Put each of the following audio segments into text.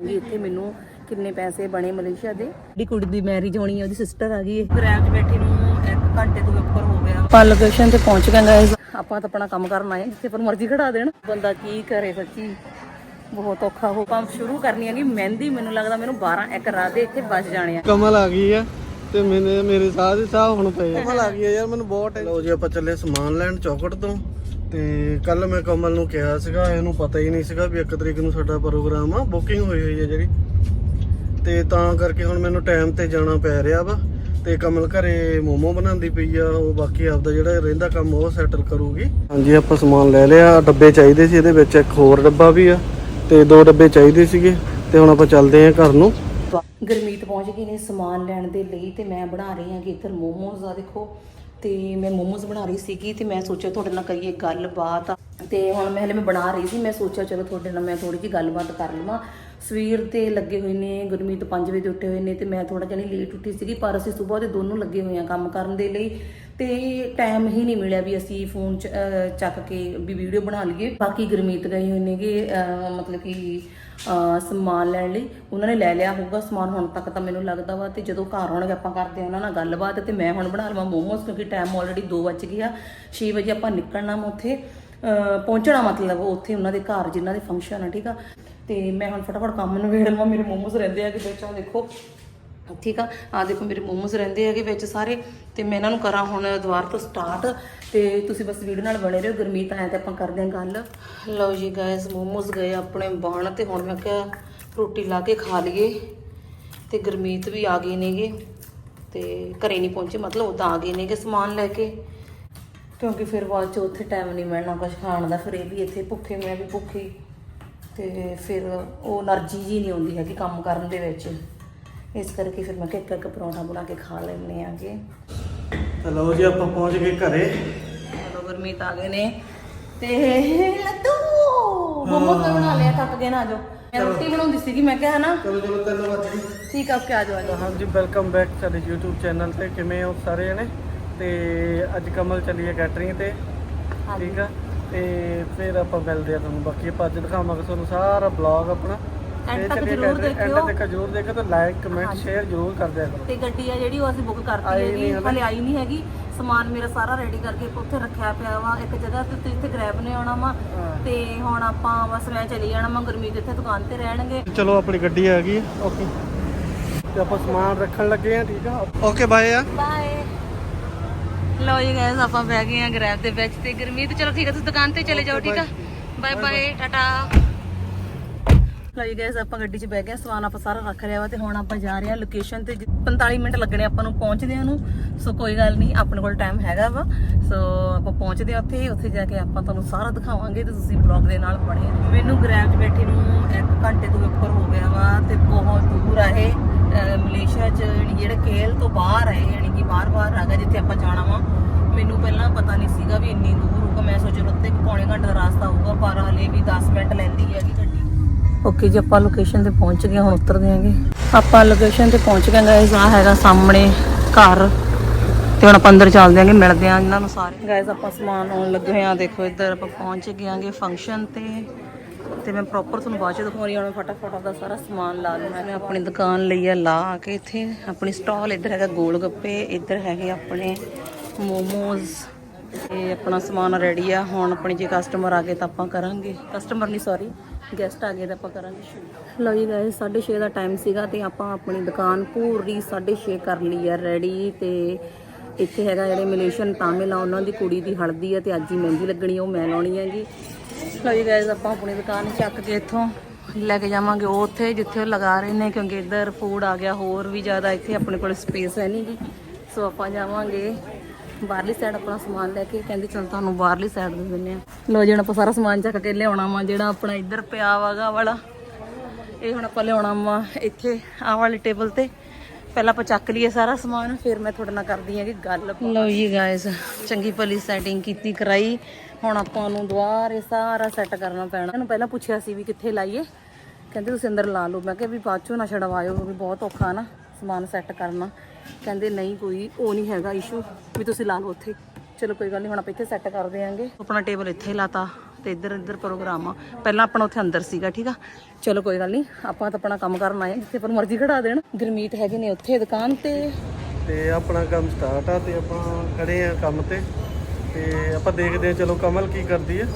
ਜੀ ਇੱਥੇ ਮੈਨੂੰ ਕਿੰਨੇ ਪੈਸੇ ਬਣੇ ਮਲੇਸ਼ੀਆ ਦੇ। ਜਿਹੜੀ ਕੁੜੀ ਦੀ ਮੈਰਿਜ ਹੋਣੀ ਹੈ ਉਹਦੀ ਸਿਸਟਰ ਆ ਗਈ ਹੈ ਗ੍ਰੈਬ 'ਚ ਬੈਠੀ ਨੂੰ 1 ਘੰਟੇ ਤੋਂ ਉੱਪਰ ਹੋ ਗਿਆ। ਆਪਾਂ ਲੋਕੇਸ਼ਨ ਤੇ ਪਹੁੰਚ ਗਏ ਗਾਇਸ ਆਪਾਂ ਤਾਂ ਆਪਣਾ ਕੰਮ ਕਰਨ ਆਏ ਜਿੱਥੇ ਪਰ ਮਰਜ਼ੀ ਖੜਾ ਦੇਣ। ਬੰਦਾ ਕੀ ਕਰੇ ਸੱਚੀ? ਬਹੁਤ ਔਖਾ ਹੋ। ਕੰਮ ਸ਼ੁਰੂ ਕਰਨੀ ਹੈਗੀ ਮਹਿੰਦੀ ਮੈਨੂੰ ਲੱਗਦਾ ਮੈਨੂੰ 12 ਇੱਕ ਰਾਤ ਦੇ ਇੱਥੇ ਬਚ ਜਾਣੇ ਆ। ਕਮਲ ਆ ਗਈ ਆ ਤੇ ਮੈਨੇ ਮੇਰੇ ਸਾਹ ਦੇ ਸਾਹ ਹੁਣ ਪਏ ਆ। ਕਮਲ ਆ ਗਈ ਆ ਯਾਰ ਮੈਨੂੰ ਬਹੁਤ ਲਓ ਜੀ ਆਪਾਂ ਚੱਲੇ ਸਮਾਨ ਲੈਣ ਚੌਕਟ ਤੋਂ। ਤੇ ਕੱਲ ਮੈਂ ਕਮਲ ਨੂੰ ਕਿਹਾ ਸੀਗਾ, ਇਹਨੂੰ ਪਤਾ ਹੀ ਨਹੀਂ ਸੀਗਾ ਵੀ 1 ਤਰੀਕ ਨੂੰ ਸਾਡਾ ਪ੍ਰੋਗਰਾਮ ਆ ਬੁਕਿੰਗ ਹੋਈ ਹੋਈ ਹੈ ਜਿਹੜੀ। ਤੇ ਤਾਂ ਕਰਕੇ ਹੁਣ ਮੈਨੂੰ ਟਾਈਮ ਤੇ ਜਾਣਾ ਪੈ ਰਿਹਾ ਵਾ, ਤੇ ਕਮਲ ਘਰੇ ਮੋਮੋ ਬਣਾਉਂਦੀ ਪਈ ਆ, ਉਹ ਬਾਕੀ ਆਪਦਾ ਜਿਹੜਾ ਰਹਿੰਦਾ ਕੰਮ ਉਹ ਸੈਟਲ ਕਰੂਗੀ। ਹਾਂਜੀ, ਆਪਾਂ ਸਮਾਨ ਲੈ ਲਿਆ, ਡੱਬੇ ਚਾਹੀਦੇ ਸੀ ਇਹਦੇ ਵਿੱਚ, ਇੱਕ ਹੋਰ ਡੱਬਾ ਵੀ ਆ, ਤੇ ਦੋ ਡੱਬੇ ਚਾਹੀਦੇ ਸੀਗੇ, ਤੇ ਹੁਣ ਆਪਾਂ ਚੱਲਦੇ ਆਂ ਘਰ ਨੂੰ। ਗਰਮੀਤ ਪਹੁੰਚ ਗਈ ਨੇ ਸਮਾਨ ਲੈਣ ਦੇ ਲਈ, ਤੇ ਮੈਂ ਬਣਾ ਰਹੀ ਹਾਂ ਕਿ ਇੱਧਰ ਮੋਮੋਜ਼ ਆ, ਦੇਖੋ। ਤੇ ਮੈਂ ਮੋਮੋਸ ਬਣਾ ਰਹੀ ਸੀਗੀ ਤੇ ਮੈਂ ਸੋਚਿਆ ਤੁਹਾਡੇ ਨਾਲ ਕਰੀਏ ਗੱਲਬਾਤ। ਤੇ ਹੁਣ ਮੈਂ ਹਲੇ ਮੈਂ ਬਣਾ ਰਹੀ ਸੀ, ਮੈਂ ਸੋਚਿਆ ਚਲੋ ਤੁਹਾਡੇ ਨਾਲ ਮੈਂ ਥੋੜੀ ਜਿਹੀ ਗੱਲਬਾਤ ਕਰ ਲਵਾਂ। ਸਵੇਰ ਤੇ ਲੱਗੇ ਹੋਏ ਨੇ, ਗੁਰਮੀਤ 5 ਵਜੇ ਦੇ ਉੱਠੇ ਹੋਏ ਨੇ ਤੇ ਮੈਂ ਥੋੜਾ ਜਿਹਾ ਲੇਟ ਉੱਠੀ ਸੀਗੀ, ਪਰ ਅਸੀਂ ਸਵੇਰ ਦੇ ਦੋਨੋਂ ਲੱਗੇ ਹੋਏ ਆ ਕੰਮ ਕਰਨ ਦੇ ਲਈ ਤੇ ਟਾਈਮ ਹੀ ਨਹੀਂ ਮਿਲਿਆ ਵੀ ਅਸੀਂ ਫੋਨ ਚ ਚੱਕ ਕੇ ਵੀ ਵੀਡੀਓ ਬਣਾ ਲਈਏ। ਬਾਕੀ ਗੁਰਮੀਤ ਗਏ ਹੋਏ ਨੇਗੇ ਮਤਲਬ ਕਿ ਸਮਾਨ ਲੈਣ ਲਈ। ਉਹਨਾਂ ਨੇ ਲੈ ਲਿਆ ਹੋਊਗਾ ਸਮਾਨ, ਹੁਣ ਤੱਕ ਤਾਂ ਮੈਨੂੰ ਲੱਗਦਾ ਵਾ ਤੇ ਜਦੋਂ ਘਰ ਆਉਣਗੇ ਆਪਾਂ ਕਰਦੇ ਆ ਉਹਨਾਂ ਨਾਲ ਗੱਲਬਾਤ ਤੇ ਮੈਂ ਹੁਣ ਬਣਾ ਲਵਾਂ ਮੋਮੋਸ ਕਿਉਂਕਿ ਟਾਈਮ ਆਲਰੇਡੀ 2 ਵੱਜ ਗਿਆ 6 ਵਜੇ ਆਪਾਂ ਨਿਕਲਣਾ ਵਾ ਉੱਥੇ ਪਹੁੰਚਣਾ ਮਤਲਬ ਉੱਥੇ ਉਹਨਾਂ ਦੇ ਘਰ ਜਿਨ੍ਹਾਂ ਦੇ ਫੰਕਸ਼ਨ ਆ, ਠੀਕ ਆ। ਤੇ ਮੈਂ ਹੁਣ ਫਟਾਫਟ ਕੰਮ ਨੂੰ ਵੇੜ ਲਵਾਂ, ਮੇਰੇ ਮੋਮੋਸ ਰਹਿੰਦੇ ਆ ਕਿ ਵਿੱਚ, ਆਹ ਦੇਖੋ। ਠੀਕ ਆ? ਆ ਦੇਖੋ, ਮੇਰੇ ਮੋਮੋਸ ਰਹਿੰਦੇ ਹੈਗੇ ਵਿੱਚ ਸਾਰੇ, ਤੇ ਮੈਂ ਇਹਨਾਂ ਨੂੰ ਕਰਾਂ ਹੁਣ ਦੁਬਾਰ ਤੋਂ ਸਟਾਰਟ ਤੇ ਤੁਸੀਂ ਬਸ ਵੀਡੀਓ ਨਾਲ ਬਣੇ ਰਹੋ, ਗੁਰਮੀਤ ਆਇਆ ਤੇ ਆਪਾਂ ਕਰਦੇ ਹਾਂ ਗੱਲ। ਲਓ ਜੀ ਗਾਇਸ ਮੋਮੋਸ ਗਏ ਆਪਣੇ ਬਣ, ਤੇ ਹੁਣ ਮੈਂ ਕਿਹਾ ਰੋਟੀ ਲਾ ਕੇ ਖਾ ਲਈਏ। ਤੇ ਗੁਰਮੀਤ ਵੀ ਆ ਗਏ ਨੇਗੇ, ਤੇ ਘਰੇ ਨਹੀਂ ਪਹੁੰਚੇ, ਮਤਲਬ ਉਹ ਤਾਂ ਆ ਗਏ ਨੇਗੇ ਸਮਾਨ ਲੈ ਕੇ। ਕਿਉਂਕਿ ਫਿਰ ਬਾਅਦ ਚ ਉੱਥੇ ਟਾਈਮ ਨਹੀਂ ਮਿਲਣਾ ਕੁਝ ਖਾਣ ਦਾ, ਫਿਰ ਇਹ ਵੀ ਇੱਥੇ ਭੁੱਖੇ, ਮੈਂ ਵੀ ਭੁੱਖੀ। ਤੇ ਫਿਰ ਉਹ એનર્ਜੀ ਜੀ ਨਹੀਂ ਆਉਂਦੀ ਹੈਗੀ ਕੰਮ ਕਰਨ ਦੇ ਵਿੱਚ। ਇਸ ਕਰਕੇ ਫਿਰ ਮੈਂ ਕਿਹਾ ਇੱਕ ਇੱਕ ਪਰੌਂਠਾ ਬਣਾ ਕੇ ਖਾ ਲੈਣੇ ਆਗੇ। ਤੇ ਲਓ ਜੀ ਆਪਾਂ ਪਹੁੰਚ ਗਏ ਘਰੇ। ਚਲੋ ਗੁਰਮੀਤ ਆ ਗਏ ਨੇ। ਤੇ ਲੱਡੂ! ਮੋਮੋਸ ਮੈਂ ਬਣਾ ਲਿਆ ਥੱਕ ਗਏ ਨਾ ਆਜੋ ਮੈਂ ਰੋਟੀ ਬਣਾਉਂਦੀ ਸੀਗੀ ਮੈਂ ਕਿਹਾ ਹਨਾ? ਚਲੋ ਚਲੋ ਤਿੰਨ ਵਜ ਠੀਕ ਆ ਓਕੇ ਆਜੋ ਆਜੋ ਹਾਂਜੀ ਵੈਲਕਮ ਬੈਕ ਸਾਡੇ YouTube ਚੈਨਲ ਤੇ। ਕਿਵੇਂ ਹੋ ਸਾਰੇ ਜਣੇ? ਤੇ ਅੱਜ ਕਮਲ ਚੱਲੀ ਹੈ ਕੈਟਰਿੰਗ ਤੇ। ਠੀਕ ਆ? ਤੇ ਫਿਰ ਆਪਾਂ ਮਿਲਦੇ ਆ ਤੁਹਾਨੂੰ। ਬਾਕੀ ਆਪਾਂ ਅੱਜ ਦਿਖਾਵਾਂਗੇ ਤੁਹਾਨੂੰ ਸਾਰਾ ਬਲੌਗ ਆਪਣਾ। ਤੇ ਤੱਕ ਜ਼ਰੂਰ ਦੇਖਿਓ। ਤੱਕ ਜ਼ਰੂਰ ਦੇਖੋ ਤੇ ਲਾਈਕ ਕਮੈਂਟ ਸ਼ੇਅਰ ਜ਼ਰੂਰ ਕਰ ਦਿਆ ਕਰੋ। ਤੇ ਗੱਡੀ ਆ ਜਿਹੜੀ ਉਹ ਅਸੀਂ ਬੁੱਕ ਕਰਤੀ ਆਈ ਹੈਗੀ ਨਹੀਂ ਹਲੇ। ਹਲੇ ਆਈ ਨਹੀਂ ਹੈਗੀ। ਸਮਾਨ ਮੇਰਾ ਸਾਰਾ ਰੈਡੀ ਕਰਕੇ ਉੱਥੇ ਰੱਖਿਆ ਪਿਆ ਵਾ। ਇੱਕ ਜਗ੍ਹਾ ਤੇ ਤੇ ਇੱਥੇ ਗ੍ਰੈਬ ਨੇ ਆਉਣਾ ਵਾ। ਹਾਂ। ਤੇ ਹੁਣ ਆਪਾਂ ਬਸ ਮੈਂ ਚਲੀ ਜਾਣਾ ਮੈਂ ਗੁਰਮੀਤ ਇੱਥੇ ਦੁਕਾਨ ਤੇ ਰਹਿਣਗੇ। ਚਲੋ ਆਪਣੀ ਗੱਡੀ ਆ ਗਈ। ਓਕੇ ਤੇ ਆਪਾਂ ਸਮਾਨ ਰੱਖਣ ਲੱਗੇ ਆ ਠੀਕ ਆ? ਓਕੇ ਬਾਏ ਆ। ਬਾਏ ਲਓ ਜੀ ਗਾਇਸ ਆਪਾਂ ਬਹਿ ਗਏ ਆ ਗ੍ਰੈਬ ਦੇ ਵਿੱਚ ਤੇ। ਗੁਰਮੀਤ ਚਲੋ ਠੀਕ ਹੈ ਤੁਸੀਂ ਦੁਕਾਨ ਤੇ ਚਲੇ ਜਾਓ ਠੀਕ ਆ? ਬਾਏ ਬਾਏ ਟਾਟਾ। ਲਓ ਗਏ ਆਪਾਂ ਗੱਡੀ 'ਚ ਬਹਿ ਗਏ, ਸਮਾਨ ਆਪਾਂ ਸਾਰਾ ਰੱਖ ਲਿਆ ਵਾ ਤੇ ਹੁਣ ਆਪਾਂ ਜਾ ਰਹੇ ਆ ਲੋਕੇਸ਼ਨ ਤੇ ਜਿ- 45 ਮਿੰਟ ਲੱਗਣੇ ਆਪਾਂ ਨੂੰ ਪਹੁੰਚਦਿਆਂ ਨੂੰ ਸੋ ਕੋਈ ਗੱਲ ਨਹੀਂ, ਆਪਣੇ ਕੋਲ ਟਾਈਮ ਹੈਗਾ ਵਾ। ਸੋ ਆਪਾਂ ਪਹੁੰਚਦੇ ਆ ਉੱਥੇ ਉੱਥੇ ਜਾ ਕੇ ਆਪਾਂ ਤੁਹਾਨੂੰ ਸਾਰਾ ਦਿਖਾਵਾਂਗੇ ਤੇ ਤੁਸੀਂ ਬਲੌਗ ਦੇ ਨਾਲ ਬਣੇ ਰਹੋ। ਮੈਨੂੰ ਗ੍ਰੈਬ 'ਚ ਬੈਠੀ ਨੂੰ 1 ਘੰਟੇ ਤੋਂ ਉੱਪਰ ਹੋ ਗਿਆ ਵਾ ਤੇ ਬਹੁਤ ਦੂਰ ਆ ਇਹ ਮਲੇਸ਼ੀਆ 'ਚ, ਯਾਨੀ ਜਿਹੜੇ ਕੇਲ ਤੋਂ ਬਾਹਰ ਹੈ ਯਾਨੀ ਕਿ ਬਾਹਰ-ਬਾਹਰ ਹੈਗਾ ਜਿੱਥੇ ਆਪਾਂ ਜਾਣਾ ਵਾ। ਮੈਨੂੰ ਪਹਿਲਾਂ ਪਤਾ ਨਹੀਂ ਸੀਗਾ ਵੀ ਇੰਨੀ ਦੂਰ ਹੋਊਗਾ। ਮੈਂ ਸੋਚਿਆ ਉੱਤੇ ਪੌਣੇ ਘੰਟੇ ਦਾ ਰਸਤਾ ਹੋਊਗਾ, ਪਰ ਹਲੇ ਵੀ 10 ਮਿੰਟ ਲੈਂਦੀ ਹੈਗੀ ਓਕੇ ਜੀ, ਆਪਾਂ ਲੋਕੇਸ਼ਨ ਤੇ ਪਹੁੰਚ ਗਏ, ਹੁਣ ਉਤਰਦੇ ਆਂਗੇ ਆਪਾਂ ਲੋਕੇਸ਼ਨ ਤੇ ਪਹੁੰਚ ਗਏ ਗਾਇਸ ਆ ਹੈਗਾ ਸਾਹਮਣੇ ਘਰ। ਤੇ ਹੁਣ ਆਪਾਂ ਅੰਦਰ ਚੱਲਦੇ ਆਂਗੇ ਮਿਲਦੇ ਆਂ ਇਹਨਾਂ ਨੂੰ ਸਾਰੇ। ਗਾਇਸ ਆਪਾਂ ਸਮਾਨ ਆਉਣ ਲੱਗੇ ਹੋਏ ਦੇਖੋ ਇੱਧਰ ਆਪਾਂ ਪਹੁੰਚ ਗਏ ਆਂਗੇ ਫੰਕਸ਼ਨ ਤੇ। ਤੇ ਮੈਂ ਪ੍ਰੋਪਰ ਤੁਹਾਨੂੰ ਬਾਅਦ ਚ ਦਿਖਾਉਣੀ ਆ, ਹੁਣ ਫਟਾਫਟ ਆਪਦਾ ਸਾਰਾ ਸਮਾਨ ਲਾ ਲਵਾਂ ਮੈਂ ਆਪਣੀ ਦੁਕਾਨ ਲਈ ਆ, ਲਾ ਕੇ ਇੱਥੇ। ਆਪਣੀ ਸਟਾਲ ਇੱਧਰ ਹੈਗਾ ਗੋਲ ਗੱਪੇ, ਇੱਧਰ ਹੈਗੇ ਆਪਣੇ ਮੋਮੋਜ਼। ਤੇ ਆਪਣਾ ਸਮਾਨ ਰੈਡੀ ਆ। ਹੁਣ ਆਪਣੀ ਜੇ ਕਸਟਮਰ ਆ ਗਏ ਤਾਂ ਆਪਾਂ ਕਰਾਂਗੇ। ਕਸਟਮਰ ਨਹੀਂ ਸੌਰੀ ਗੈਸਟ ਆ ਗਏ ਤਾਂ ਆਪਾਂ ਕਰਾਂਗੇ ਸ਼ੁਰੂ। ਲਓ ਜੀ ਗਾਇਸ 6:30 ਦਾ ਟਾਈਮ ਸੀਗਾ ਤੇ ਆਪਾਂ ਆਪਣੀ ਦੁਕਾਨ ਪੂਰੀ 6:30 ਕਰ ਲਈ ਆ ਰੈਡੀ ਤੇ ਇੱਥੇ ਹੈਗਾ ਜਿਹੜੇ ਮਲੇਸ਼ੀਅਨ ਤਾਮਿਲ ਆ ਉਹਨਾਂ ਦੀ ਕੁੜੀ ਦੀ ਹਲਦੀ ਆ ਤੇ ਅੱਜ ਹੀ ਮਹਿੰਦੀ ਲੱਗਣੀ ਆ, ਉਹ ਮੈਂ ਲਾਉਣੀ ਹੈਗੀ ਲਓ ਜੀ ਗਾਇਸ ਆਪਾਂ ਆਪਣੀ ਦੁਕਾਨ ਚੱਕ ਕੇ ਇੱਥੋਂ ਲੈ ਕੇ ਜਾਵਾਂਗੇ। ਉਹ ਉੱਥੇ ਜਿੱਥੇ ਲਗਾ ਰਹੇ ਨੇ ਕਿਉਂਕਿ ਇੱਧਰ ਫੂਡ ਆ ਗਿਆ ਹੋਰ ਵੀ ਜ਼ਿਆਦਾ ਇੱਥੇ ਆਪਣੇ ਕੋਲ ਸਪੇਸ ਹੈ ਨਹੀਂ ਗੀ ਸੋ ਆਪਾਂ ਜਾਵਾਂਗੇ। ਬਾਹਰਲੀ ਸਾਈਡ ਆਪਣਾ ਸਮਾਨ ਲੈ ਕੇ ਕਹਿੰਦੇ ਚਲ ਤੁਹਾਨੂੰ ਬਾਹਰਲੀ ਸਾਈਡ ਦੇ ਦਿੰਨੇ ਆ ਲੋ ਜਿਹੜਾ ਆਪਾਂ ਸਾਰਾ ਸਮਾਨ ਚੱਕ ਕੇ ਲਿਆਉਣਾ ਵਾ ਜਿਹੜਾ ਆਪਣਾ ਇੱਧਰ ਪਿਆ ਵਾਗਾ ਵਾਲਾ। ਇਹ ਹੁਣ ਆਪਾਂ ਲਿਆਉਣਾ ਵਾ ਇੱਥੇ ਆਹ ਵਾਲੀ ਟੇਬਲ ਤੇ। ਪਹਿਲਾਂ ਆਪਾਂ ਚੱਕ ਲਈਏ ਸਾਰਾ ਸਮਾਨ ਫਿਰ ਮੈਂ ਤੁਹਾਡੇ ਨਾਲ ਕਰਦੀ ਹਾਂ ਕਿ ਗੱਲ। ਲਓ ਜੀ ਗਾਇਸ ਚੰਗੀ ਭਲੀ ਸੈਟਿੰਗ ਕੀਤੀ ਕਰਾਈ। ਹੁਣ ਆਪਾਂ ਨੂੰ ਦੁਬਾਰੇ ਸਾਰਾ ਸੈੱਟ ਕਰਨਾ ਪੈਣਾ। ਇਹਨੂੰ ਪਹਿਲਾਂ ਪੁੱਛਿਆ ਸੀ ਵੀ ਕਿੱਥੇ ਲਾਈਏ। ਕਹਿੰਦੇ ਤੁਸੀਂ ਅੰਦਰ ਲਾ ਲਓ। ਮੈਂ ਕਿਹਾ ਵੀ ਬਾਅਦ ਚੋਂ ਨਾ ਛਡਵਾਇਓ ਵੀ ਬਹੁਤ ਔਖਾ ਨਾ ਸਮਾਨ ਸੈੱਟ ਕਰਨਾ। ਕਹਿੰਦੇ ਨਹੀਂ ਕੋਈ ਉਹ ਨਹੀਂ ਹੈਗਾ ਇਸ਼ੂ ਵੀ ਤੁਸੀਂ ਲਾ ਲਓ ਉੱਥੇ। ਚਲੋ ਕੋਈ ਗੱਲ ਨਹੀਂ ਹੁਣ ਆਪਾਂ ਇੱਥੇ ਸੈੱਟ ਕਰ ਦਿਆਂਗੇ। ਆਪਣਾ ਟੇਬਲ ਇੱਥੇ ਲਾਤਾ ਤੇ ਇੱਧਰ ਇੱਧਰ ਪ੍ਰੋਗਰਾਮ ਆ। ਪਹਿਲਾਂ ਆਪਣਾ ਉੱਥੇ ਅੰਦਰ ਸੀਗਾ ਠੀਕ ਆ? ਚਲੋ ਕੋਈ ਗੱਲ ਨਹੀਂ ਆਪਾਂ ਤਾਂ ਆਪਣਾ ਕੰਮ ਕਰਨ ਆਏ ਹਾਂ, ਜਿੱਥੇ ਪਰ ਮਰਜ਼ੀ ਖੜਾ ਦੇਣ। ਗੁਰਮੀਤ ਹੈਗੇ ਨੇ ਉੱਥੇ ਦੁਕਾਨ ਤੇ। ਤੇ ਆਪਣਾ ਕੰਮ ਸਟਾਰਟ ਆ ਤੇ ਆਪਾਂ ਖੜੇ ਆ ਕੰਮ ਤੇ। ਤੇ ਆਪਾਂ ਦੇਖਦੇ ਆ ਚਲੋ ਕਮਲ ਕੀ ਕਰਦੀ ਆ।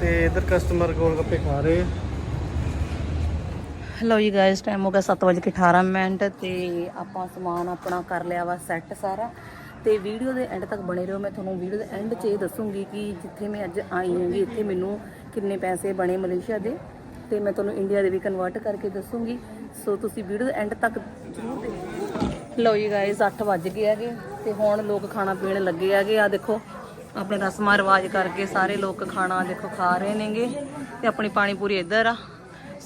ਤੇ ਇਧਰ ਕਸਟਮਰ ਗੋਲ ਗੱਪੇ ਖਾ ਰਹੇ ਆ। ਲਓ ਜੀ ਗਾਇਸ ਟਾਈਮ ਹੋ ਗਿਆ 7:18 ਮਿੰਟ ਤੇ ਆਪਾਂ ਸਮਾਨ ਆਪਣਾ ਕਰ ਲਿਆ ਵਾ ਸੈੱਟ ਸਾਰਾ। ਤੇ ਵੀਡੀਓ ਦੇ ਐਂਡ ਤੱਕ ਬਣੇ ਰਹੋ, ਮੈਂ ਤੁਹਾਨੂੰ ਵੀਡੀਓ ਦੇ ਐਂਡ 'ਚ ਇਹ ਦੱਸੂਗੀ ਕਿ ਜਿੱਥੇ ਮੈਂ ਅੱਜ ਆਈ ਹਾਂਗੀ ਇੱਥੇ ਮੈਨੂੰ ਕਿੰਨੇ ਪੈਸੇ ਬਣੇ ਮਲੇਸ਼ੀਆ ਦੇ। ਤੇ ਮੈਂ ਤੁਹਾਨੂੰ ਇੰਡੀਆ ਦੇ ਵੀ ਕਨਵਰਟ ਕਰਕੇ ਦੱਸੂਗੀ। ਸੋ ਤੁਸੀਂ ਵੀਡੀਓ ਦੇ ਐਂਡ ਤੱਕ ਜ਼ਰੂਰ ਦੇਖੋ ਲਓ ਜੀ ਗਾਇਸ 8 ਵੱਜ ਗਏ ਹੈਗੇ। ਤੇ ਹੁਣ ਲੋਕ ਖਾਣਾ ਪੀਣ ਲੱਗੇ ਹੈਗੇ। ਆ ਦੇਖੋ, ਆਪਣੇ ਰਸਮਾਂ ਰਿਵਾਜ ਕਰਕੇ ਸਾਰੇ ਲੋਕ ਖਾਣਾ ਦੇਖੋ ਖਾ ਰਹੇ ਨੇਗੇ। ਤੇ ਆਪਣੀ ਪਾਣੀ ਪੂਰੀ ਇੱਧਰ ਆ।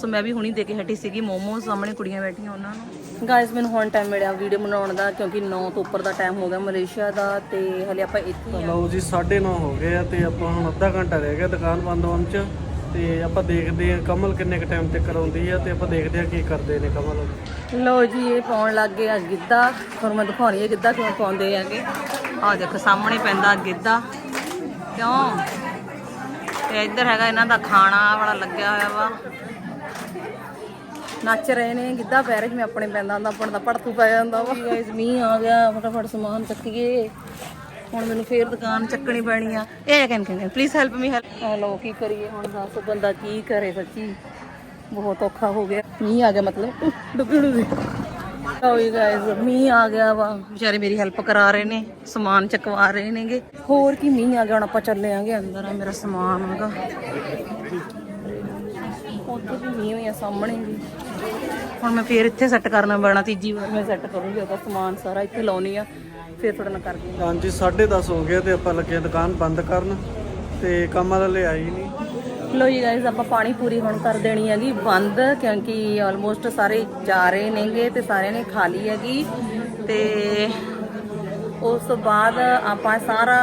ਸੋ ਮੈਂ ਵੀ ਹੁਣੀ ਦੇ ਕੇ ਹਟੀ ਸੀਗੀ ਮੋਮੋਸ ਸਾਹਮਣੇ ਕੁੜੀਆਂ ਬੈਠੀਆਂ ਉਹਨਾਂ ਨੂੰ। ਗਾਇਸ ਮੈਨੂੰ ਹੁਣ ਟਾਈਮ ਮਿਲਿਆ ਵੀਡੀਓ ਬਣਾਉਣ ਦਾ ਕਿਉਂਕਿ 9 ਤੋਂ ਉੱਪਰ ਦਾ ਟਾਈਮ ਹੋ ਗਿਆ ਮਲੇਸ਼ੀਆ ਦਾ ਤੇ ਹਲੇ ਆਪਾਂ ਇੱਥੇ ਹੀ ਆ। ਲਓ ਜੀ 9:30 ਹੋ ਗਏ ਆ ਤੇ ਆਪਾਂ ਹੁਣ ਅੱਧਾ ਘੰਟਾ ਰਹਿ ਗਿਆ ਦੁਕਾਨ ਬੰਦ ਹੋਣ ਚ ਤੇ ਆਪਾਂ ਦੇਖਦੇ ਆ ਕਮਲ ਕਿੰਨੇ ਕ ਟਾਈਮ ਤੱਕ ਆਉਂਦੀ ਆ ਤੇ ਆਪਾਂ ਦੇਖਦੇ ਆ ਕੀ ਕਰਦੇ ਨੇ ਕਮਲ। ਲਓ ਜੀ ਇਹ ਪਾਉਣ ਲੱਗ ਗਏ ਆ ਗਿੱਧਾ। ਤੁਹਾਨੂੰ ਮੈਂ ਦਿਖਾਉਣੀ ਹੈ ਗਿੱਧਾ ਕਿਉਂ ਪਾਉਂਦੇ ਹੈਗੇ। ਆਹ ਦੇਖੋ ਸਾਹਮਣੇ ਪੈਂਦਾ ਗਿੱਧਾ। ਕਿਉਂ? ਤੇ ਇੱਧਰ ਹੈਗਾ ਇਹਨਾਂ ਦਾ ਖਾਣਾ ਬੜਾ ਲੱਗਿਆ ਹੋਇਆ ਵਾ। ਨੱਚ ਰਹੇ ਨੇ ਗਿੱਧਾ ਪੈ ਰਿਹਾ ਜਿਵੇਂ ਆਪਣੇ ਪੈਂਦਾ ਹੁੰਦਾ ਆਪਣ ਦਾ ਪੜਤੂ ਪੈ ਜਾਂਦਾ ਵਾ। ਗਾਇਸ ਮੀਂਹ ਆ ਗਿਆ ਫਟਾਫਟ ਸਮਾਨ ਚੱਕੀਏ। ਹੁਣ ਮੈਨੂੰ ਫੇਰ ਦੁਕਾਨ ਚੱਕਣੀ ਪੈਣੀ ਆ। ਇਹ ਕਹਿੰ ਕਹਿੰ ਪਲੀਜ਼ ਹੈਲਪ ਮੀ ਹੈਲਪ ਆ ਲੋ ਕੀ ਕਰੀਏ ਹੁਣ ਦੱਸ ਬੰਦਾ ਕੀ ਕਰੇ ਸੱਚੀ। ਬਹੁਤ ਔਖਾ ਹੋ ਗਿਆ। ਮੀਂਹ ਆ ਗਿਆ ਮਤਲਬ। ਡੁੱਬੀ ਡੁੱਬੀ। ਹੋਈ ਗਾਇਸ ਮੀਂਹ ਆ ਗਿਆ ਵਾ। ਵਿਚਾਰੇ ਮੇਰੀ ਹੈਲਪ ਕਰਾ ਰਹੇ ਨੇ ਸਮਾਨ ਚਕਵਾ ਰਹੇ ਨੇਗੇ। ਹੋਰ ਕੀ ਮੀਂਹ ਆ ਗਿਆ ਹੁਣ ਆਪਾਂ ਚੱਲੇ ਆਂਗੇ ਅੰਦਰ ਆ ਮੇਰਾ ਸਮਾਨ ਹੈਗਾ। ਉੱਥੇ ਵੀ ਮੀਂਹ ਹੋਇਆ ਸਾਹਮਣੇ ਵੀ। ਹੁਣ ਮੈਂ ਫੇਰ ਇੱਥੇ ਸੈੱਟ ਕਰਨਾ ਪੈਣਾ ਤੀਜੀ ਵਾਰ ਮੈਂ ਸੈੱਟ ਕਰੂੰਗੀ ਉਹਦਾ ਸਮਾਨ ਸਾਰਾ ਇੱਥੇ ਲਾਉਣੀ ਆ ਫੇਰ ਤੁਹਾਡੇ ਨਾਲ ਕਰਦੀ ਹਾਂਜੀ 10:30 ਹੋ ਗਏ ਤੇ ਆਪਾਂ ਲੱਗੇ ਦੁਕਾਨ ਬੰਦ ਕਰਨ ਤੇ ਕਮਲ ਹਲੇ ਆਈ ਨਹੀਂ। ਲੋ ਜੀ ਗਾਇਸ ਆਪਾਂ ਪਾਣੀ ਪੂਰੀ ਹੁਣ ਕਰ ਦੇਣੀ ਹੈਗੀ ਬੰਦ ਕਿਉਂਕਿ ਆਲਮੋਸਟ ਸਾਰੇ ਜਾ ਰਹੇ ਨੇਗੇ ਤੇ ਸਾਰਿਆਂ ਨੇ ਖਾ ਲਈ ਹੈਗੀ। ਤੇ ਉਸ ਤੋਂ ਬਾਅਦ ਆਪਾਂ ਸਾਰਾ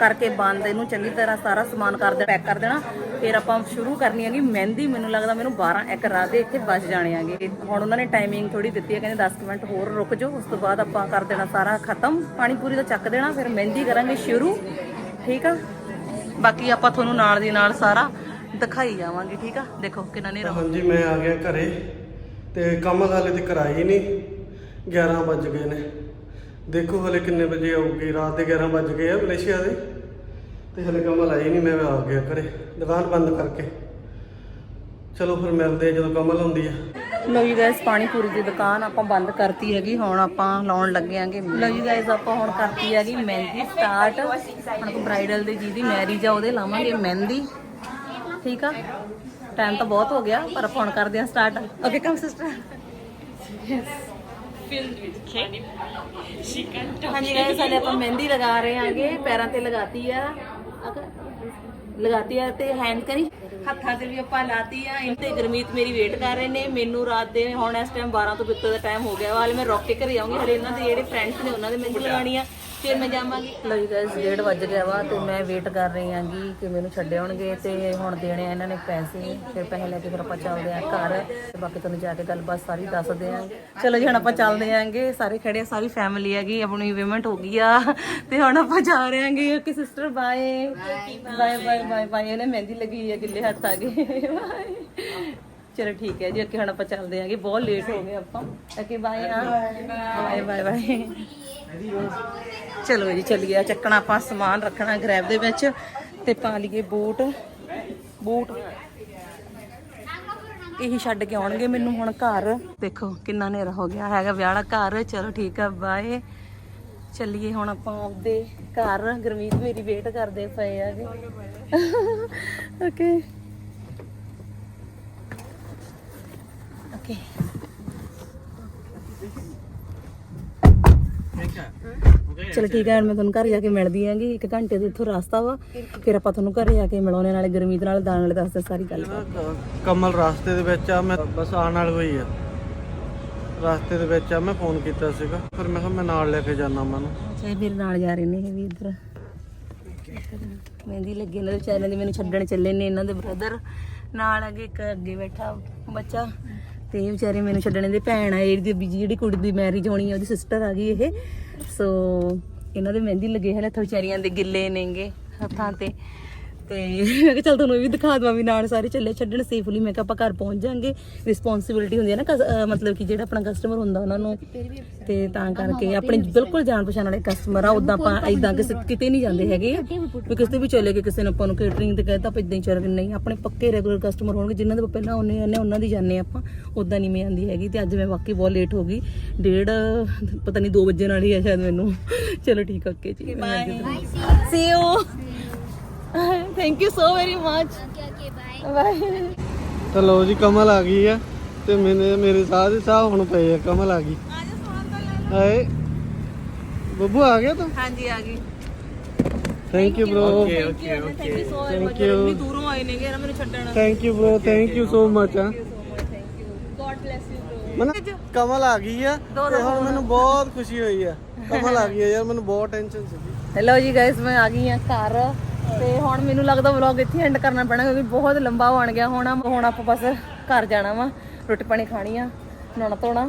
ਕਰਕੇ ਬੰਦ ਇਹਨੂੰ ਚੰਗੀ ਤਰ੍ਹਾਂ ਸਾਰਾ ਸਮਾਨ ਕਰ ਦੇ ਪੈਕ ਕਰ ਦੇਣਾ। ਫਿਰ ਆਪਾਂ ਸ਼ੁਰੂ ਕਰਨੀ ਹੈਗੀ ਮਹਿੰਦੀ। ਮੈਨੂੰ ਲੱਗਦਾ ਮੈਨੂੰ 12 ਇੱਕ ਰਾਤ ਦੇ ਇੱਥੇ ਬਚ ਜਾਣੇ ਹੈਗੇ। ਹੁਣ ਉਹਨਾਂ ਨੇ ਟਾਈਮਿੰਗ ਥੋੜੀ ਦਿੱਤੀ ਹੈ, ਕਹਿੰਦੇ 10 ਮਿੰਟ ਹੋਰ ਰੁਕ ਜਾਓ। ਉਸ ਤੋਂ ਬਾਅਦ ਆਪਾਂ ਕਰ ਦੇਣਾ ਸਾਰਾ ਖਤਮ। ਪਾਣੀ ਪੂਰੀ ਦਾ ਚੱਕ ਦੇਣਾ, ਫਿਰ ਮਹਿੰਦੀ ਕਰਾਂਗੇ ਸ਼ੁਰੂ। ਠੀਕ ਆ? ਬਾਕੀ ਆਪਾਂ ਤੁਹਾਨੂੰ ਨਾਲ ਦੀ ਨਾਲ ਸਾਰਾ ਦਿਖਾਈ ਜਾਵਾਂਗੇ, ਠੀਕ ਆ? ਦੇਖੋ ਕਿੰਨਾ ਨੇ ਹਾਂਜੀ, ਮੈਂ ਆ ਗਿਆ ਘਰੇ ਤੇ ਕੰਮ ਹਾਲੇ ਤੇ ਕਰਾਈ ਨਹੀਂ। 11 ਵੱਜ ਗਏ ਨੇ। ਦੇਖੋ ਹਲੇ ਕਿੰਨੇ ਵਜੇ ਆਊਗੀ। ਰਾਤ ਦੇ 11 ਵੱਜ ਗਏ ਆ ਮਲੇਸ਼ੀਆ ਦੇ। ਤੇ ਹਲੇ ਕਮਲ ਆਈ ਨਹੀਂ ਮੈਂ ਆ ਗਿਆ ਘਰੇ। ਦੁਕਾਨ ਬੰਦ ਕਰਕੇ। ਚਲੋ ਫਿਰ ਮਿਲਦੇ ਆ ਜਦੋਂ ਕਮਲ ਆਉਂਦੀ ਆ। ਲੋ ਜੀ ਗਾਇਸ ਪਾਣੀ ਪੂਰੀ ਦੀ ਦੁਕਾਨ ਆਪਾਂ ਬੰਦ ਕਰਤੀ ਹੈਗੀ। ਹੁਣ ਆਪਾਂ ਲਾਉਣ ਲੱਗੇ ਆਂਗੇ ਲੋ ਜੀ ਗਾਇਸ ਆਪਾਂ ਹੁਣ ਕਰਤੀ ਹੈਗੀ ਮਹਿੰਦੀ ਸਟਾਰਟ ਹੁਣ ਕੋ ਬ੍ਰਾਈਡਲ ਦੀ ਜਿਹਦੀ ਮੈਰਿਜ ਆ ਉਹਦੇ ਲਾਵਾਂਗੇ ਮਹਿੰਦੀ। ਠੀਕ ਆ? ਟਾਈਮ ਤਾਂ ਬਹੁਤ ਹੋ ਗਿਆ ਪਰ ਆਪਾਂ ਹੁਣ ਕਰਦੇ ਆ ਸਟਾਰਟ ਓਕੇ ਕਮ ਸਿਸਟਰ ਹਾਂਜੀ ਗਾਇਸ ਸਾਡੇ ਆਪਾਂ ਮਹਿੰਦੀ ਲਗਾ ਰਹੇ ਆਂਗੇ। ਪੈਰਾਂ ਤੇ ਲਗਾਤੀ ਆ। ਲਗਾਤੀ ਆ ਤੇ ਹੈਂਡ ਕਰੀ। ਹੱਥਾਂ ਤੇ ਵੀ ਆਪਾਂ ਲਾਤੀ ਆ। ਇਹ ਗਰਮੀਤ ਮੇਰੀ ਵੇਟ ਕਰ ਰਹੇ ਨੇ। ਮੈਨੂੰ ਰਾਤ ਦੇ ਹੁਣ ਇਸ ਟਾਈਮ 12 ਤੋਂ ਬਿੱਤੋ ਦਾ ਟਾਈਮ ਹੋ ਗਿਆ ਵਾ। ਮੈਂ ਰੋਕ ਘਰੇ ਆਉਂਗੀ ਹਲੇ ਇਹਨਾਂ ਦੇ ਜਿਹੜੇ ਫਰੈਂਡਸ ਨੇ, ਉਹਨਾਂ ਦੇ ਮੈਨੂੰ ਲਗਾਣੀ ਆ। ਫਿਰ ਮੈਂ ਜਾਵਾਂਗੀ। ਲੋ ਜੀ ਗਾਇਸ 1:30 ਵੱਜ ਗਿਆ ਵਾ ਤੇ ਮੈਂ ਵੇਟ ਕਰ ਰਹੀ ਆਂਗੀ ਕਿ ਮੈਨੂੰ ਛੱਡ ਆਉਣਗੇ ਤੇ ਹੁਣ ਦੇਣੇ ਆ ਇਹਨਾਂ ਨੇ ਪੈਸੇ ਫਿਰ ਪੈਸੇ ਲੈ ਕੇ ਫਿਰ ਆਪਾਂ ਚੱਲਦੇ ਆ ਘਰ ਤੇ ਬਾਕੀ ਤੁਹਾਨੂੰ ਜਾ ਕੇ ਗੱਲਬਾਤ ਸਾਰੀ ਦੱਸਦੇ ਆਂਗੇ ਚਲੋ ਜੀ ਹੁਣ ਆਪਾਂ ਚੱਲਦੇ ਆਂਗੇ ਸਾਰੇ ਖੜੇ ਆ ਸਾਰੀ ਫੈਮਿਲੀ ਹੈਗੀ ਆਪਣੀ ਪੇਮੈਂਟ ਹੋ ਗਈ ਆ। ਤੇ ਹੁਣ ਆਪਾਂ ਜਾ ਰਹੇ ਆਂਗੇ okay sister bye bye bye bye bye ਇਹਨੇ ਮਹਿੰਦੀ ਲੱਗੀ ਹੈ ਗਿੱਲੇ ਹੱਥ ਆ ਗਏ। ਬਾਏ ਚਲੋ ਠੀਕ ਹੈ ਜੀ ਅੱਗੇ ਹੁਣ ਆਪਾਂ ਚੱਲਦੇ ਆਂਗੇ ਬਹੁਤ ਲੇਟ ਹੋ ਗਏ ਆਪਾਂ। ਓਕੇ ਬਾਏ ਆ ਬਾਏ ਬਾਏ ਬਾਏ ਚਲੋ ਜੀ ਚੱਲੀਏ ਚੱਕਣਾ ਆਪਾਂ ਸਮਾਨ ਰੱਖਣਾ ਗ੍ਰੈਬ ਦੇ ਵਿੱਚ ਤੇ ਪਾ ਲਈਏ ਬੂਟ। ਬੂਟ ਇਹੀ ਛੱਡ ਕੇ ਆਉਣਗੇ ਮੈਨੂੰ ਹੁਣ ਘਰ। ਦੇਖੋ ਕਿੰਨਾ ਹਨੇਰਾ ਹੋ ਗਿਆ। ਹੈਗਾ ਵਿਆਹ ਵਾਲਾ ਘਰ। ਚਲੋ ਠੀਕ ਆ, ਬਾਏ। ਚੱਲੀਏ ਹੁਣ ਆਪਾਂ ਆਪਦੇ ਘਰ। ਗੁਰਮੀਤ ਮੇਰੀ ਵੇਟ ਕਰਦੇ ਪਏ ਆਗੇ ਓਕੇ ਓਕੇ ਚਲੋ ਠੀਕ ਹੈ ਹੁਣ ਮੈਂ ਤੁਹਾਨੂੰ ਘਰ ਜਾ ਕੇ ਮਿਲਦੀ ਆਂਗੀ ਇੱਕ ਘੰਟੇ ਦੇ ਇੱਥੋਂ ਰਸਤਾ ਵਾ ਫਿਰ ਆਪਾਂ ਤੁਹਾਨੂੰ ਘਰੇ ਜਾ ਕੇ ਮਿਲਾਉਣੇ ਨਾਲੇ ਗੁਰਮੀਤ ਨਾਲ ਦਾਣ ਵਾਲੇ ਦੱਸਦੇ ਸਾਰੀ ਗੱਲ। ਕਮਲ ਰਸਤੇ ਦੇ ਵਿੱਚ ਆ ਮੈਂ ਬਸ ਆਉਣ ਵਾਲੀ ਹੋਈ ਆ। ਰਸਤੇ ਦੇ ਵਿੱਚ ਆ ਮੈਂ ਫੋਨ ਕੀਤਾ ਸੀਗਾ ਫਿਰ ਮੈਂ ਕਿਹਾ ਮੈਂ ਨਾਲ ਲੈ ਕੇ ਜਾਣਾ ਮਨ ਚਾਹੇ ਮੇਰੇ ਨਾਲ ਜਾ ਰਹੇ ਨੇ ਇਹ ਵੀ ਇੱਧਰ। ਮਹਿੰਦੀ ਲੱਗੀ ਇਹਨਾਂ ਦੇ ਵਿਚਾਰਿਆਂ ਦੀ ਮੈਨੂੰ ਛੱਡਣ ਚੱਲੇ ਨੇ ਇਹਨਾਂ ਦੇ ਬ੍ਰਦਰ ਨਾਲ ਅੱਗੇ ਇੱਕ ਅੱਗੇ ਬੈਠਾ ਬੱਚਾ। ਤੇ ਇਹ ਵਿਚਾਰੇ ਮੈਨੂੰ ਛੱਡਣ ਦੇ ਭੈਣ ਆ ਇਹਦੀ ਬੀਜੀ ਜਿਹੜੀ ਕੁੜੀ ਦੀ ਮੈਰਿਜ ਹੋਣੀ ਆ, ਉਹਦੀ ਸਿਸਟਰ ਆ ਗਈ ਇਹ। ਸੋ ਇਹਨਾਂ ਦੇ ਮਹਿੰਦੀ ਲੱਗੇ ਹਨ ਇੱਥੇ ਵਿਚਾਰੀਆਂ ਦੇ ਗਿੱਲੇ ਨੇਗੇ ਹੱਥਾਂ ਤੇ। ਤੇ ਮੈਂ ਕਿਹਾ ਚੱਲ ਤੁਹਾਨੂੰ ਇਹ ਵੀ ਦਿਖਾ ਦਵਾਂ ਵੀ ਨਾਲ ਸਾਰੇ ਚੱਲੇ ਛੱਡਣ ਸੇਫਲੀ ਮੈਂ ਕਿਹਾ ਆਪਾਂ ਘਰ ਪਹੁੰਚ ਜਾਾਂਗੇ। ਰਿਸਪੌਂਸਿਬਿਲਟੀ ਹੁੰਦੀ ਹੈ ਨਾ ਕਸ- ਅਹ ਮਤਲਬ ਕਿ ਜਿਹੜਾ ਆਪਣਾ ਕਸਟਮਰ ਹੁੰਦਾ ਉਹਨਾਂ ਨੂੰ। ਤੇ ਤਾਂ ਕਰਕੇ ਆਪਣੇ ਬਿਲਕੁਲ ਜਾਣ ਪਛਾਣ ਵਾਲੇ ਕਸਟਮਰ ਆ ਉਦਾਂ ਆਪਾਂ ਇਦਾਂ ਕਿਸੇ ਕਿਤੇ ਨਹੀਂ ਜਾਂਦੇ ਹੈਗੇ ਵੀ ਕਿਸੇ ਵੀ ਚਲੇ ਗਏ ਕਿਸੇ ਨੇ ਆਪਾਂ ਨੂੰ ਕੇਟਰਿੰਗ ਤੇ ਕਹਿੰਦਾ ਆਪਾਂ ਇਦਾਂ ਹੀ ਚੱਲ ਨਹੀਂ ਆਪਣੇ ਪੱਕੇ ਰੈਗੂਲਰ ਕਸਟਮਰ ਹੋਣਗੇ ਜਿਨ੍ਹਾਂ ਦੇ ਆਪਾਂ ਪਹਿਲਾਂ ਆਉਂਦੇ ਆਨੇ ਉਹਨਾਂ ਦੀ ਜਾਂਦੇ ਆਪਾਂ। ਉਦਾਂ ਨਹੀਂ ਮੈਂ ਆਂਦੀ ਹੈਗੀ ਤੇ ਅੱਜ ਮੈਂ ਵਾਕਈ ਬਹੁਤ ਲੇਟ ਹੋ ਗਈ। ਡੇਢ ਪਤਾ ਨਹੀਂ 2 ਵਜੇ ਨਾਲ ਹੀ ਆ ਸ਼ਾਇਦ ਮੈਨੂੰ। ਚਲੋ ਠੀਕ ਓਕੇ ਜੀ। Bye see you thank you so very much bye ਤਾਂ ਲਓ ਜੀ ਕਮਲ ਆ ਗਈ ਆ ਤੇ ਮੈਨੇ ਮੇਰੇ ਸਾਹ ਦੇ ਸਾਹ ਹੁਣ ਪਏ ਆ ਕਮਲ ਆ ਗਈ। ਹਾਏ ਬੱਬੂ ਆ ਗਿਆ ਤੂੰ? ਹਾਂਜੀ ਆ ਗਈ। Thank you bro okay okay thank you. ਇੰਨੀ ਦੂਰੋਂ ਆਏ ਨੇਗੇ ਨਾ ਮੈਨੂੰ ਛੱਡਣ। Thank you bro thank you so much ਆ thank you God bless you man Kamal ਆ ਗਈ ਆ ਤੇ ਹੁਣ ਮੈਨੂੰ ਬਹੁਤ ਖੁਸ਼ੀ ਹੋਈ ਆ। ਕਮਲ ਆ ਗਈ ਆ ਯਾਰ ਮੈਨੂੰ ਬਹੁਤ ਟੈਨਸ਼ਨ ਸੀ ਹੈਲੋ ਜੀ ਗਾਇਸ ਮੈਂ ਆ ਗਈ ਆ ਘਰ। ਤੇ ਹੁਣ ਮੈਨੂੰ ਲੱਗਦਾ ਵਲੌਗ ਇੱਥੇ ਐਂਡ ਕਰਨਾ ਪੈਣਾ ਕਿਉਂਕਿ ਬਹੁਤ ਲੰਬਾ ਬਣ ਗਿਆ। ਹੁਣ ਹੁਣ ਆਪਾਂ ਬਸ ਘਰ ਜਾਣਾ ਵਾ ਰੋਟੀ ਪਾਣੀ ਖਾਣੀ ਆ ਨਹਾਉਣਾ ਧੋਣਾ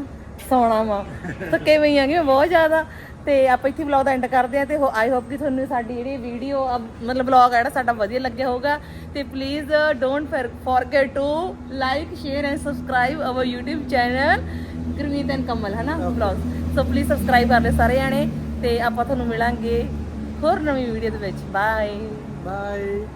ਸੌਣਾ ਵਾ। ਥੱਕੇ ਪਈ ਆਂਗੇ ਬਹੁਤ ਜ਼ਿਆਦਾ। ਤੇ ਆਪਾਂ ਇੱਥੇ ਵਲੌਗ ਦਾ ਐਂਡ ਕਰਦੇ ਆ ਤੇ ਆਈ ਹੋਪ ਕਿ ਤੁਹਾਨੂੰ ਸਾਡੀ ਜਿਹੜੀ ਵੀਡੀਓ ਮਤਲਬ ਵਲੌਗ ਆ ਜਿਹੜਾ ਸਾਡਾ ਵਧੀਆ ਲੱਗਿਆ ਹੋਊਗਾ। ਤੇ please don't forget to like share and subscribe our YouTube channel Gurmeet and Kamal ਹੈ ਨਾ ਵਲੌਗ ਸੋ ਪਲੀਜ਼ ਸਬਸਕ੍ਰਾਈਬ ਕਰ ਲਿਓ ਸਾਰੇ ਜਾਣੇ ਤੇ ਆਪਾਂ ਤੁਹਾਨੂੰ ਮਿਲਾਂਗੇ ਹੋਰ ਨਵੀਂ ਵੀਡੀਓ ਦੇ ਵਿੱਚ। Bye bye